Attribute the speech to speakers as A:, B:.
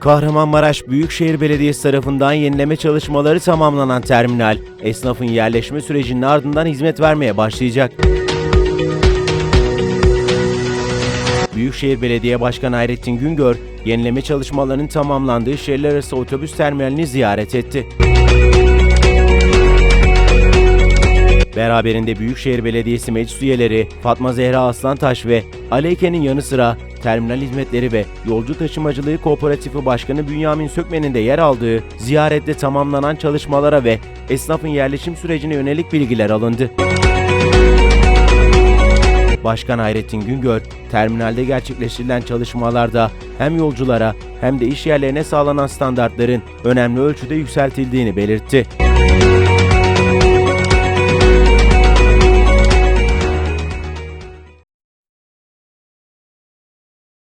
A: Kahramanmaraş Büyükşehir Belediyesi tarafından yenileme çalışmaları tamamlanan terminal, esnafın yerleşme sürecinin ardından hizmet vermeye başlayacak. Büyükşehir Belediye Başkanı Hayrettin Güngör, yenileme çalışmalarının tamamlandığı şehirler arası otobüs terminalini ziyaret etti. Beraberinde Büyükşehir Belediyesi meclis üyeleri Fatma Zehra Aslantaş ve Aleyke'nin yanı sıra Terminal Hizmetleri ve Yolcu Taşımacılığı Kooperatifi Başkanı Bünyamin Sökmen'in de yer aldığı ziyarette tamamlanan çalışmalara ve esnafın yerleşim sürecine yönelik bilgiler alındı. Başkan Hayrettin Güngör, terminalde gerçekleştirilen çalışmalarda hem yolculara hem de iş yerlerine sağlanan standartların önemli ölçüde yükseltildiğini belirtti.